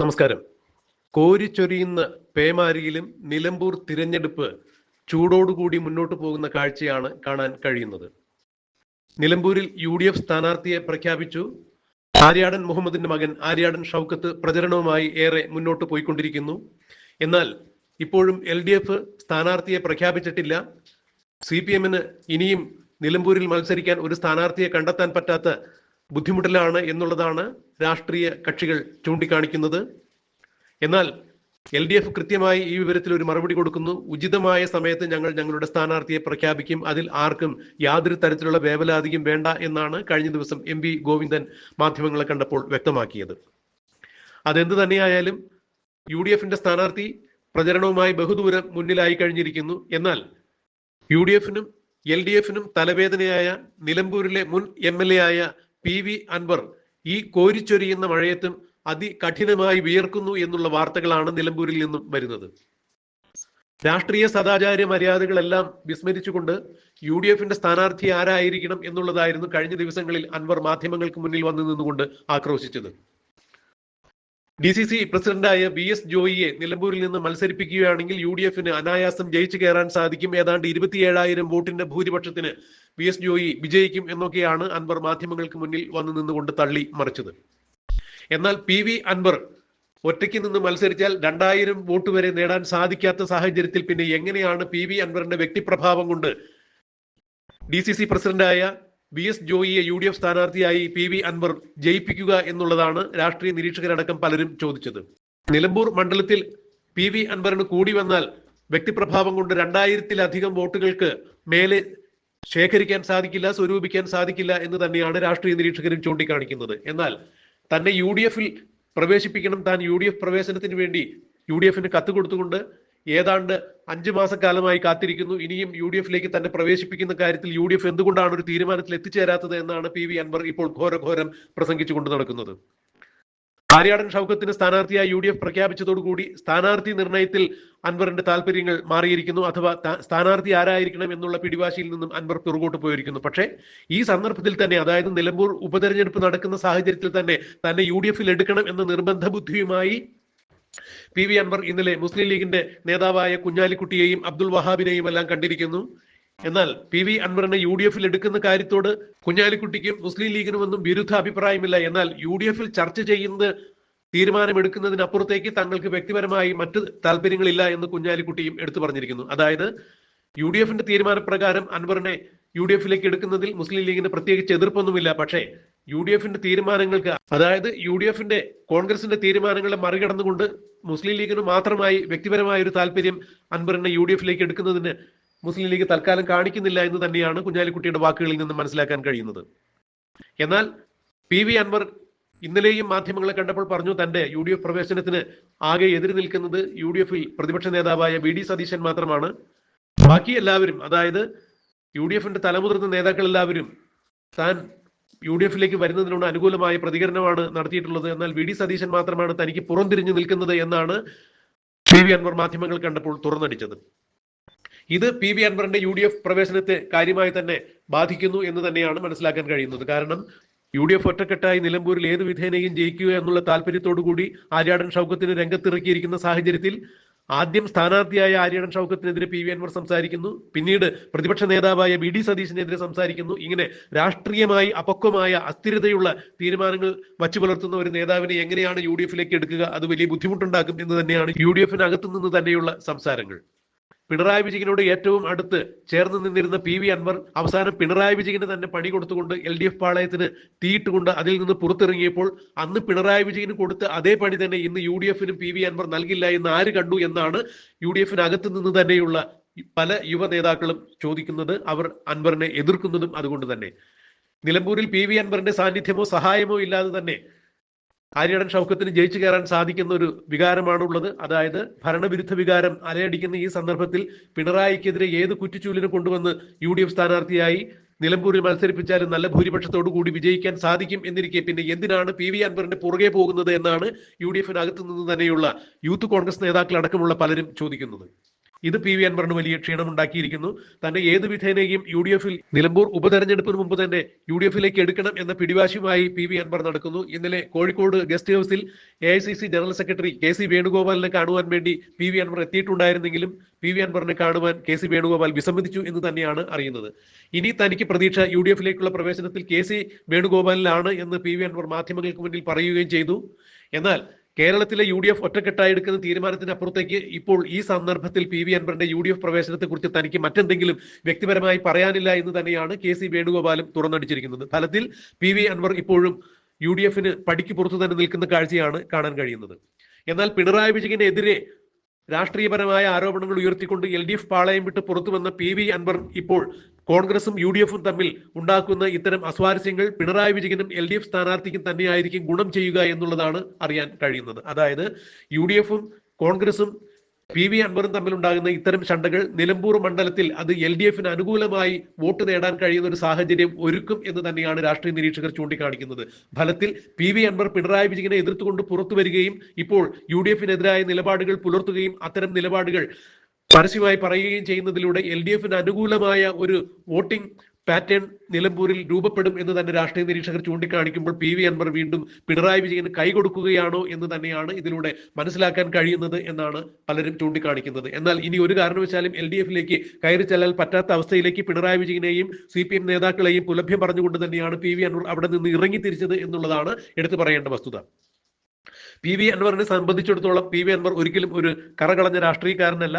നമസ്കാരം. കോരിച്ചൊരിയുന്ന പേമാരിയിലും നിലമ്പൂർ തിരഞ്ഞെടുപ്പ് ചൂടോടുകൂടി മുന്നോട്ട് പോകുന്ന കാഴ്ചയാണ് കാണാൻ കഴിയുന്നത്. നിലമ്പൂരിൽ യു ഡി എഫ് സ്ഥാനാർത്ഥിയെ പ്രഖ്യാപിച്ചു. ആര്യാടൻ മുഹമ്മദിന്റെ മകൻ ആര്യാടൻ ഷൗക്കത്ത് പ്രചരണവുമായി ഏറെ മുന്നോട്ട് പോയിക്കൊണ്ടിരിക്കുന്നു. എന്നാൽ ഇപ്പോഴും എൽ ഡി എഫ് സ്ഥാനാർത്ഥിയെ പ്രഖ്യാപിച്ചിട്ടില്ല. സി പി എമ്മിന് ഇനിയും നിലമ്പൂരിൽ മത്സരിക്കാൻ ഒരു സ്ഥാനാർത്ഥിയെ കണ്ടെത്താൻ പറ്റാത്ത ബുദ്ധിമുട്ടിലാണ് എന്നുള്ളതാണ് രാഷ്ട്രീയ കക്ഷികൾ ചൂണ്ടിക്കാണിക്കുന്നത്. എന്നാൽ എൽ ഡി എഫ് കൃത്യമായി ഈ വിവരത്തിൽ ഒരു മറുപടി കൊടുക്കുന്നു. ഉചിതമായ സമയത്ത് ഞങ്ങൾ ഞങ്ങളുടെ സ്ഥാനാർത്ഥിയെ പ്രഖ്യാപിക്കും. അതിൽ ആർക്കും യാതൊരു തരത്തിലുള്ള വേവലാതിയും വേണ്ട എന്നാണ് കഴിഞ്ഞ ദിവസം എം വി ഗോവിന്ദൻ മാധ്യമങ്ങളെ കണ്ടപ്പോൾ വ്യക്തമാക്കിയത്. അതെന്ത് തന്നെയായാലും യു ഡി എഫിന്റെ സ്ഥാനാർത്ഥി പ്രചരണവുമായി ബഹുദൂരം മുന്നിലായി കഴിഞ്ഞിരിക്കുന്നു. എന്നാൽ യു ഡി എഫിനും എൽ ഡി എഫിനും തലവേദനയായ നിലമ്പൂരിലെ മുൻ എം എൽ എ ആയ പി വി അൻവർ ഈ കോരിച്ചൊരിയുന്ന മഴയത്തും അതികഠിനമായി വിയർക്കുന്നു എന്നുള്ള വാർത്തകളാണ് നിലമ്പൂരിൽ നിന്നും വരുന്നത്. രാഷ്ട്രീയ സദാചാര മര്യാദകളെല്ലാം വിസ്മരിച്ചുകൊണ്ട് യു ഡി എഫിന്റെ സ്ഥാനാർത്ഥി ആരായിരിക്കണം എന്നുള്ളതായിരുന്നു കഴിഞ്ഞ ദിവസങ്ങളിൽ അൻവർ മാധ്യമങ്ങൾക്ക് മുന്നിൽ വന്നു നിന്നുകൊണ്ട് ആക്രോശിച്ചത്. ഡി സി സി പ്രസിഡന്റായ വി എസ് ജോയിയെ നിലമ്പൂരിൽ നിന്ന് മത്സരിപ്പിക്കുകയാണെങ്കിൽ യു ഡി എഫിന് അനായാസം ജയിച്ചു കയറാൻ സാധിക്കും. ഏതാണ്ട് ഇരുപത്തിയേഴായിരം വോട്ടിന്റെ ഭൂരിപക്ഷത്തിന് വി എസ് ജോയി വിജയിക്കും എന്നൊക്കെയാണ് അൻവർ മാധ്യമങ്ങൾക്ക് മുന്നിൽ വന്നു നിന്നുകൊണ്ട് തള്ളി മറിച്ചത്. എന്നാൽ പി വി അൻവർ ഒറ്റയ്ക്ക് നിന്ന് മത്സരിച്ചാൽ രണ്ടായിരം വോട്ട് വരെ നേടാൻ സാധിക്കാത്ത സാഹചര്യത്തിൽ പിന്നെ എങ്ങനെയാണ് പി വി അൻവറിന്റെ വ്യക്തിപ്രഭാവം കൊണ്ട് ഡി സി സി പ്രസിഡന്റായ വി എസ് ജോയിയെ യു ഡി എഫ് സ്ഥാനാർത്ഥിയായി പി വി അൻവർ ജയിപ്പിക്കുക എന്നുള്ളതാണ് രാഷ്ട്രീയ നിരീക്ഷകരടക്കം പലരും ചോദിച്ചത്. നിലമ്പൂർ മണ്ഡലത്തിൽ പി വി അൻവറിന് കൂടി വന്നാൽ വ്യക്തിപ്രഭാവം കൊണ്ട് രണ്ടായിരത്തിലധികം വോട്ടുകൾക്ക് മേലെ ശേഖരിക്കാൻ സാധിക്കില്ല സ്വരൂപിക്കാൻ സാധിക്കില്ല എന്ന് തന്നെയാണ് രാഷ്ട്രീയ നിരീക്ഷകരും ചൂണ്ടിക്കാണിക്കുന്നത്. എന്നാൽ തന്നെ യു ഡി എഫിൽ പ്രവേശിപ്പിക്കണം താൻ യു ഡി എഫ് പ്രവേശനത്തിന് വേണ്ടി യു ഡി എഫിന് കത്ത് കൊടുത്തുകൊണ്ട് ഏതാണ്ട് അഞ്ചു മാസക്കാലമായി കാത്തിരിക്കുന്നു. ഇനിയും യു ഡി എഫിലേക്ക് തന്നെ പ്രവേശിപ്പിക്കുന്ന കാര്യത്തിൽ യു ഡി എഫ് എന്തുകൊണ്ടാണ് ഒരു തീരുമാനത്തിൽ എത്തിച്ചേരാത്തത് എന്നാണ് പി വി അൻവർ ഇപ്പോൾ ഘോരഘോരം പ്രസംഗിച്ചുകൊണ്ട് നടക്കുന്നത്. ആര്യാടൻ ഷൗക്കത്തിന് സ്ഥാനാർത്ഥിയായി യു ഡി എഫ് പ്രഖ്യാപിച്ചതോടുകൂടി സ്ഥാനാർത്ഥി നിർണയത്തിൽ അൻവറിന്റെ താല്പര്യങ്ങൾ മാറിയിരിക്കുന്നു. അഥവാ സ്ഥാനാർത്ഥി ആരായിരിക്കണം എന്നുള്ള പിടിവാശിയിൽ നിന്നും അൻവർ പിറകോട്ട് പോയിരിക്കുന്നു. പക്ഷേ ഈ സന്ദർഭത്തിൽ തന്നെ അതായത് നിലമ്പൂർ ഉപതെരഞ്ഞെടുപ്പ് നടക്കുന്ന സാഹചര്യത്തിൽ തന്നെ തന്നെ യു എടുക്കണം എന്ന നിർബന്ധ ബുദ്ധിയുമായി പി വി അൻവർ ഇന്നലെ മുസ്ലിം ലീഗിന്റെ നേതാവായ കുഞ്ഞാലിക്കുട്ടിയെയും അബ്ദുൾ വഹാബിനെയും എല്ലാം കണ്ടിരിക്കുന്നു. എന്നാൽ പി വി അൻവറിനെ യു ഡി എഫിൽ എടുക്കുന്ന കാര്യത്തോട് കുഞ്ഞാലിക്കുട്ടിക്കും മുസ്ലിം ലീഗിനും ലീഗിനുമൊന്നും വിരുദ്ധ അഭിപ്രായമില്ല. എന്നാൽ യു ഡി എഫിൽ ചർച്ച ചെയ്യുന്നത് തീരുമാനമെടുക്കുന്നതിനപ്പുറത്തേക്ക് തങ്ങൾക്ക് വ്യക്തിപരമായി മറ്റ് താല്പര്യങ്ങളില്ല എന്ന് കുഞ്ഞാലിക്കുട്ടിയും എടുത്തു പറഞ്ഞിരിക്കുന്നു. അതായത് യു ഡി എഫിന്റെ തീരുമാനപ്രകാരം അൻവറിനെ യു ഡി എഫിലേക്ക് എടുക്കുന്നതിൽ മുസ്ലിം ലീഗിന് പ്രത്യേകിച്ച് എതിർപ്പൊന്നുമില്ല. പക്ഷേ യു ഡി എഫിന്റെ തീരുമാനങ്ങൾക്ക് അതായത് യു ഡി എഫിന്റെ കോൺഗ്രസിന്റെ തീരുമാനങ്ങളെ മറികടന്നുകൊണ്ട് മുസ്ലിം ലീഗിന് മാത്രമായി വ്യക്തിപരമായ ഒരു താല്പര്യം അൻവറിനെ യു ഡി എഫിലേക്ക് എടുക്കുന്നതിന് മുസ്ലിം ലീഗ് തൽക്കാലം കാണിക്കുന്നില്ല എന്ന് തന്നെയാണ് കുഞ്ഞാലിക്കുട്ടിയുടെ വാക്കുകളിൽ നിന്ന് മനസ്സിലാക്കാൻ കഴിയുന്നത്. എന്നാൽ പി വി അൻവർ ഇന്നലെയും മാധ്യമങ്ങളെ കണ്ടപ്പോൾ പറഞ്ഞു തന്റെ യു ഡി എഫ് പ്രവേശനത്തിന് ആകെ എതിര് നിൽക്കുന്നത് യു ഡി എഫിൽ പ്രതിപക്ഷ നേതാവായ വി ഡി സതീശൻ മാത്രമാണ്. ബാക്കി എല്ലാവരും അതായത് യു ഡി എഫിന്റെ തലമുതിർന്ന നേതാക്കൾ എല്ലാവരും താൻ യു ഡി എഫിലേക്ക് വരുന്നതിനോട് അനുകൂലമായ പ്രതികരണമാണ് നടത്തിയിട്ടുള്ളത്. എന്നാൽ വി ഡി സതീശൻ മാത്രമാണ് തനിക്ക് പുറംതിരിഞ്ഞു നിൽക്കുന്നത് എന്നാണ് പി വി അൻവർ മാധ്യമങ്ങൾ കണ്ടപ്പോൾ തുറന്നടിച്ചത്. ഇത് പി വി അൻവറിന്റെ യു ഡി എഫ് പ്രവേശനത്തെ കാര്യമായി തന്നെ ബാധിക്കുന്നു എന്ന് തന്നെയാണ് മനസ്സിലാക്കാൻ കഴിയുന്നത്. കാരണം യു ഡി എഫ് ഒറ്റക്കെട്ടായി നിലമ്പൂരിൽ ഏത് വിധേനയും ജയിക്കുക എന്നുള്ള താല്പര്യത്തോടു കൂടി ആര്യാടൻ ഷൗക്കത്തിന് രംഗത്തിറക്കിയിരിക്കുന്ന സാഹചര്യത്തിൽ ആദ്യം സ്ഥാനാർത്ഥിയായ ആര്യടൻ ഷൗക്കത്തിനെതിരെ പി വി അൻവർ സംസാരിക്കുന്നു. പിന്നീട് പ്രതിപക്ഷ നേതാവായ വി ഡി സതീശിനെതിരെ സംസാരിക്കുന്നു. ഇങ്ങനെ രാഷ്ട്രീയമായി അപക്വമായ അസ്ഥിരതയുള്ള തീരുമാനങ്ങൾ വച്ചു പുലർത്തുന്ന ഒരു നേതാവിനെ എങ്ങനെയാണ് യു ഡി എഫിലേക്ക് എടുക്കുക? അത് വലിയ ബുദ്ധിമുട്ടുണ്ടാക്കും എന്ന് തന്നെയാണ് യു ഡി എഫിനകത്തു നിന്ന് തന്നെയുള്ള സംസാരങ്ങൾ. പിണറായി വിജയനോട് ഏറ്റവും അടുത്ത് ചേർന്ന് നിന്നിരുന്ന പി വി അൻവർ അവസാനം പിണറായി വിജയന് തന്നെ പണി കൊടുത്തുകൊണ്ട് എൽ ഡി എഫ് പാളയത്തിന് തീയിട്ടുകൊണ്ട് അതിൽ നിന്ന് പുറത്തിറങ്ങിയപ്പോൾ അന്ന് പിണറായി വിജയന് കൊടുത്ത അതേ പണി തന്നെ ഇന്ന് യു ഡി എഫിനും പി വി അൻവർ നൽകില്ല എന്ന് ആര് കണ്ടു എന്നാണ് യു ഡി എഫിനകത്ത് നിന്ന് തന്നെയുള്ള പല യുവ നേതാക്കളും ചോദിക്കുന്നത് അവർ അൻവറിനെ എതിർക്കുന്നതും അതുകൊണ്ട് തന്നെ. നിലമ്പൂരിൽ പി വി അൻവറിന്റെ സാന്നിധ്യമോ സഹായമോ ഇല്ലാതെ തന്നെ ആര്യാടൻ ഷൗക്കത്തിന് ജയിച്ചു കയറാൻ സാധിക്കുന്ന ഒരു വികാരമാണ് ഉള്ളത് അതായത് ഭരണവിരുദ്ധ വികാരം അലയടിക്കുന്ന ഈ സന്ദർഭത്തിൽ പിണറായിക്കെതിരെ ഏത് കുറ്റിച്ചൂലിനെ കൊണ്ടുവന്ന് യു ഡി എഫ് സ്ഥാനാർത്ഥിയായി നിലമ്പൂരിൽ മത്സരിപ്പിച്ചാലും നല്ല ഭൂരിപക്ഷത്തോടു കൂടി വിജയിക്കാൻ സാധിക്കും എന്നിരിക്കെ പിന്നെ എന്തിനാണ് പി വി അൻവറിന്റെ പുറകെ പോകുന്നത് എന്നാണ് യു ഡി എഫിനകത്തു നിന്ന് തന്നെയുള്ള യൂത്ത് കോൺഗ്രസ് നേതാക്കളടക്കമുള്ള പലരും ചോദിക്കുന്നത്. ഇത് പി വി അൻവറിന് വലിയ ക്ഷീണമുണ്ടാക്കിയിരിക്കുന്നു. തന്റെ ഏത് വിധേനയും യു ഡി എഫിൽ നിലമ്പൂർ ഉപതെരഞ്ഞെടുപ്പിന് മുമ്പ് തന്നെ യു ഡി എഫിലേക്ക് എടുക്കണം എന്ന പിടിവാശിയുമായി പി വി അൻവർ നടക്കുന്നു. ഇന്നലെ കോഴിക്കോട് ഗസ്റ്റ് ഹൌസിൽ A I C C general secretary K C വേണുഗോപാലിനെ കാണുവാൻ വേണ്ടി പി വി അൻവർ എത്തിയിട്ടുണ്ടായിരുന്നെങ്കിലും പി വി അൻവറിനെ കാണുവാൻ കെ സി വേണുഗോപാൽ വിസമ്മതിച്ചു എന്ന് തന്നെയാണ് അറിയുന്നത്. ഇനി തനിക്ക് പ്രതീക്ഷ യു ഡി എഫിലേക്കുള്ള പ്രവേശനത്തിൽ കെ സി വേണുഗോപാലിലാണ് എന്ന് പി വി അൻവർ മാധ്യമങ്ങൾക്ക് മുന്നിൽ പറയുകയും ചെയ്തു. എന്നാൽ കേരളത്തിലെ യു ഡി എഫ് ഒറ്റക്കെട്ടായി എടുക്കുന്ന തീരുമാനത്തിനപ്പുറത്തേക്ക് ഇപ്പോൾ ഈ സന്ദർഭത്തിൽ പി വി അൻവറിന്റെ യു ഡി എഫ് പ്രവേശനത്തെക്കുറിച്ച് തനിക്ക് മറ്റെന്തെങ്കിലും വ്യക്തിപരമായി പറയാനില്ല എന്ന് തന്നെയാണ് കെ സി വേണുഗോപാലും തുറന്നടിച്ചിരിക്കുന്നത്. ഫലത്തിൽ പി വി അൻവർ ഇപ്പോഴും യു ഡി എഫിന് പടിക്ക് പുറത്തു തന്നെ നിൽക്കുന്ന കാഴ്ചയാണ് കാണാൻ കഴിയുന്നത്. എന്നാൽ പിണറായി വിജയനെതിരെ രാഷ്ട്രീയപരമായ ആരോപണങ്ങൾ ഉയർത്തിക്കൊണ്ട് എൽ ഡി എഫ് പാളയം വിട്ട് പുറത്തു വന്ന പി വി അൻവർ ഇപ്പോൾ കോൺഗ്രസും യു ഡി എഫും തമ്മിൽ ഉണ്ടാക്കുന്ന ഇത്തരം അസ്വാരസ്യങ്ങൾ പിണറായി വിജയനും എൽ ഡി എഫ് സ്ഥാനാർത്ഥിക്കും തന്നെയായിരിക്കും ഗുണം ചെയ്യുക എന്നുള്ളതാണ് അറിയാൻ കഴിയുന്നത്. അതായത് യു ഡി എഫും കോൺഗ്രസും പി വി അൻവറും തമ്മിലുണ്ടാകുന്ന ഇത്തരം ചണ്ടകൾ നിലമ്പൂർ മണ്ഡലത്തിൽ അത് എൽ ഡി എഫിന് അനുകൂലമായി വോട്ട് നേടാൻ കഴിയുന്ന ഒരു സാഹചര്യം ഒരുക്കും എന്ന് തന്നെയാണ് രാഷ്ട്രീയ നിരീക്ഷകർ ചൂണ്ടിക്കാണിക്കുന്നത്. ഫലത്തിൽ പി വി അൻവർ പിണറായി വിജയനെ എതിർത്തുകൊണ്ട് പുറത്തു വരികയും ഇപ്പോൾ യു ഡി എഫിനെതിരായ നിലപാടുകൾ പുലർത്തുകയും അത്തരം നിലപാടുകൾ പരസ്യമായി പറയുകയും ചെയ്യുന്നതിലൂടെ എൽ ഡി എഫിന് അനുകൂലമായ ഒരു വോട്ടിംഗ് പാറ്റേൺ നിലമ്പൂരിൽ രൂപപ്പെടും എന്ന് തന്നെ രാഷ്ട്രീയ നിരീക്ഷകർ ചൂണ്ടിക്കാണിക്കുമ്പോൾ പി വി അൻവർ വീണ്ടും പിണറായി വിജയന് കൈകൊടുക്കുകയാണോ എന്ന് തന്നെയാണ് ഇതിലൂടെ മനസ്സിലാക്കാൻ കഴിയുന്നത് എന്നാണ് പലരും ചൂണ്ടിക്കാണിക്കുന്നത്. എന്നാൽ ഇനി ഒരു കാരണവശാലും എൽ ഡി എഫിലേക്ക് കയറി ചെല്ലാൻ പറ്റാത്ത അവസ്ഥയിലേക്ക് പിണറായി വിജയനെയും സി പി എം നേതാക്കളെയും പുലഭ്യം പറഞ്ഞുകൊണ്ട് തന്നെയാണ് പി വി അൻവർ അവിടെ നിന്ന് ഇറങ്ങി തിരിച്ചത് എന്നുള്ളതാണ് എടുത്തു പറയേണ്ട വസ്തുത. പി വി അൻവറിനെ സംബന്ധിച്ചിടത്തോളം പി വി അൻവർ ഒരിക്കലും ഒരു കറകളഞ്ഞ രാഷ്ട്രീയക്കാരനല്ല.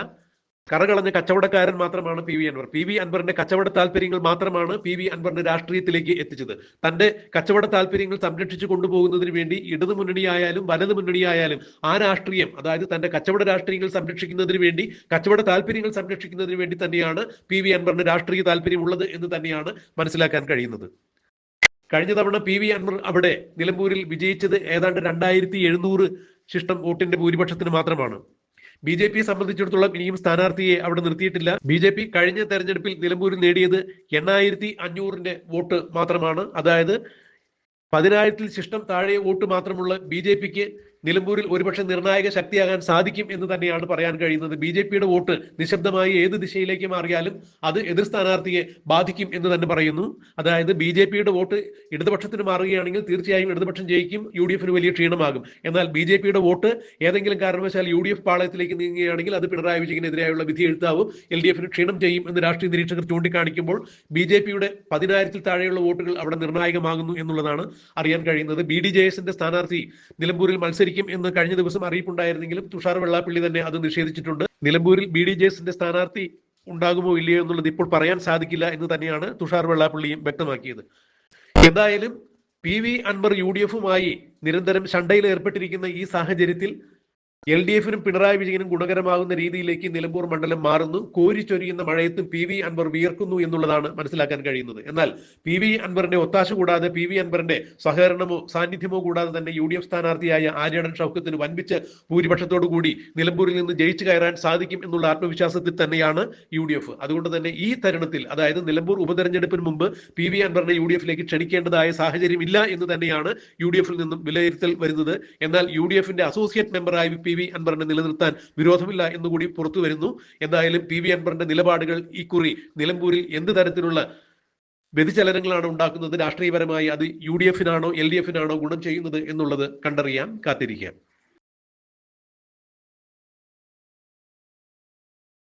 കറകളഞ്ഞ കച്ചവടക്കാരൻ മാത്രമാണ് P V Anwar. P V അൻവറിന്റെ കച്ചവട താല്പര്യങ്ങൾ മാത്രമാണ് പി വി അൻവറിന്റെ രാഷ്ട്രീയത്തിലേക്ക് എത്തിച്ചത്. തന്റെ കച്ചവട താല്പര്യങ്ങൾ സംരക്ഷിച്ചു കൊണ്ടുപോകുന്നതിന് വേണ്ടി ഇടതു മുന്നണിയായാലും വലതു മുന്നണിയായാലും ആ രാഷ്ട്രീയം അതായത് തന്റെ കച്ചവട രാഷ്ട്രീയങ്ങൾ സംരക്ഷിക്കുന്നതിന് വേണ്ടി കച്ചവട താല്പര്യങ്ങൾ സംരക്ഷിക്കുന്നതിന് വേണ്ടി തന്നെയാണ് പി വി അൻവറിന് രാഷ്ട്രീയ താല്പര്യമുള്ളത് എന്ന് തന്നെയാണ് മനസ്സിലാക്കാൻ കഴിയുന്നത്. കഴിഞ്ഞ തവണ പി വി അൻവർ അവിടെ നിലമ്പൂരിൽ വിജയിച്ചത് ഏതാണ്ട് രണ്ടായിരത്തി എഴുന്നൂറ് ശിഷ്ടം വോട്ടിന്റെ ഭൂരിപക്ഷത്തിന് മാത്രമാണ്. ബി ജെ പിയെ സംബന്ധിച്ചിടത്തോളം ഇനിയും സ്ഥാനാർത്ഥിയെ അവിടെ നിർത്തിയിട്ടില്ല. ബി ജെ പി കഴിഞ്ഞ തെരഞ്ഞെടുപ്പിൽ നിലമ്പൂരിൽ നേടിയത് എണ്ണായിരത്തി അഞ്ഞൂറിന്റെ വോട്ട് മാത്രമാണ്. അതായത് പതിനായിരത്തിൽ ശിഷ്ടം താഴെ വോട്ട് മാത്രമുള്ള ബി ജെ പിക്ക് നിലമ്പൂരിൽ ഒരുപക്ഷെ നിർണായക ശക്തിയാകാൻ സാധിക്കും എന്ന് തന്നെയാണ് പറയാൻ കഴിയുന്നത്. ബി ജെ പിയുടെ വോട്ട് നിശബ്ദമായി ഏത് ദിശയിലേക്ക് മാറിയാലും അത് എതിർ സ്ഥാനാർത്ഥിയെ ബാധിക്കും എന്ന് തന്നെ പറയുന്നു. അതായത് ബി ജെ പിയുടെ വോട്ട് ഇടതുപക്ഷത്തിന് മാറുകയാണെങ്കിൽ തീർച്ചയായും ഇടതുപക്ഷം ജയിക്കും യു ഡി എഫിന് വലിയ ക്ഷീണമാകും. എന്നാൽ ബി ജെ പിയുടെ വോട്ട് ഏതെങ്കിലും കാരണവശാൽ യു ഡി എഫ് പാളയത്തിലേക്ക് നീങ്ങുകയാണെങ്കിൽ അത് പിണറായി വിജയനെതിരായുള്ള വിധി എഴുത്താവും എൽ ഡി എഫിന് ക്ഷീണം ചെയ്യും എന്ന് രാഷ്ട്രീയ നിരീക്ഷകർ ചൂണ്ടിക്കാണിക്കുമ്പോൾ ബി ജെ പിയുടെ പതിനായിരത്തിൽ താഴെയുള്ള വോട്ടുകൾ അവിടെ നിർണായകമാകുന്നു എന്നുള്ളതാണ് അറിയാൻ കഴിയുന്നത്. ബി ഡി ജെ എസിന്റെ സ്ഥാനാർത്ഥി നിലമ്പൂരിൽ മത്സരിക്കും എന്ന് കഴിഞ്ഞ ദിവസം അറിയിപ്പുണ്ടായിരുന്നെങ്കിലും തുഷാർ വെള്ളാപ്പള്ളി തന്നെ അത് നിഷേധിച്ചിട്ടുണ്ട്. നിലമ്പൂരിൽ ബി ഡി ജെ എസിന്റെ സ്ഥാനാർത്ഥി ഉണ്ടാകുമോ ഇല്ലയോ എന്നുള്ളത് ഇപ്പോൾ പറയാൻ സാധിക്കില്ല എന്ന് തന്നെയാണ് തുഷാർ വെള്ളാപ്പള്ളിയും വ്യക്തമാക്കിയത്. എന്തായാലും P V Anwar U D എഫുമായി നിരന്തരം ശണ്ടയിൽ ഏർപ്പെട്ടിരിക്കുന്ന ഈ സാഹചര്യത്തിൽ എൽ ഡി എഫിനും പിണറായി വിജയനും ഗുണകരമാകുന്ന രീതിയിലേക്ക് നിലമ്പൂർ മണ്ഡലം മാറുന്നു. കോരിച്ചൊരിയുന്ന മഴയത്തും പി വി അൻവർ വിയർക്കുന്നു എന്നുള്ളതാണ് മനസ്സിലാക്കാൻ കഴിയുന്നത്. എന്നാൽ പി വി അൻവറിന്റെ ഒത്താശ കൂടാതെ പി വി അൻവറിന്റെ സഹകരണമോ സാന്നിധ്യമോ കൂടാതെ തന്നെ യു ഡി എഫ് സ്ഥാനാർത്ഥിയായ ആര്യടൻ ഷൗക്കത്തിന് വൻപിച്ച ഭൂരിപക്ഷത്തോടു കൂടി നിലമ്പൂരിൽ നിന്ന് ജയിച്ചു കയറാൻ സാധിക്കും എന്നുള്ള ആത്മവിശ്വാസത്തിൽ തന്നെയാണ് യു ഡി എഫ്. അതുകൊണ്ട് തന്നെ ഈ തരുണത്തിൽ അതായത് നിലമ്പൂർ ഉപതെരഞ്ഞെടുപ്പിന് മുമ്പ് പി വി അൻവറിനെ യു ഡി എഫിലേക്ക് ക്ഷണിക്കേണ്ടതായ സാഹചര്യം ഇല്ല എന്ന് തന്നെയാണ് യു ഡി എഫിൽ നിന്നും വിലയിരുത്തൽ വരുന്നത്. എന്നാൽ യു ഡി എഫിന്റെ അസോസിയേറ്റ് മെമ്പറായി പി വി അൻവറിനെ നിലനിർത്താൻ വിരോധമില്ല എന്നുകൂടി പുറത്തു വരുന്നു. എന്തായാലും പി വി അൻവറിന്റെ നിലപാടുകൾ ഇക്കുറി നിലമ്പൂരിൽ എന്ത് തരത്തിലുള്ള വ്യതിചലനങ്ങളാണ് ഉണ്ടാക്കുന്നത്? രാഷ്ട്രീയപരമായി അത് യു ഡി എഫിനാണോ എൽ ഡി എഫിനാണോ ഗുണം ചെയ്യുന്നത് എന്നുള്ളത് കണ്ടറിയാൻ കാത്തിരിക്കാം.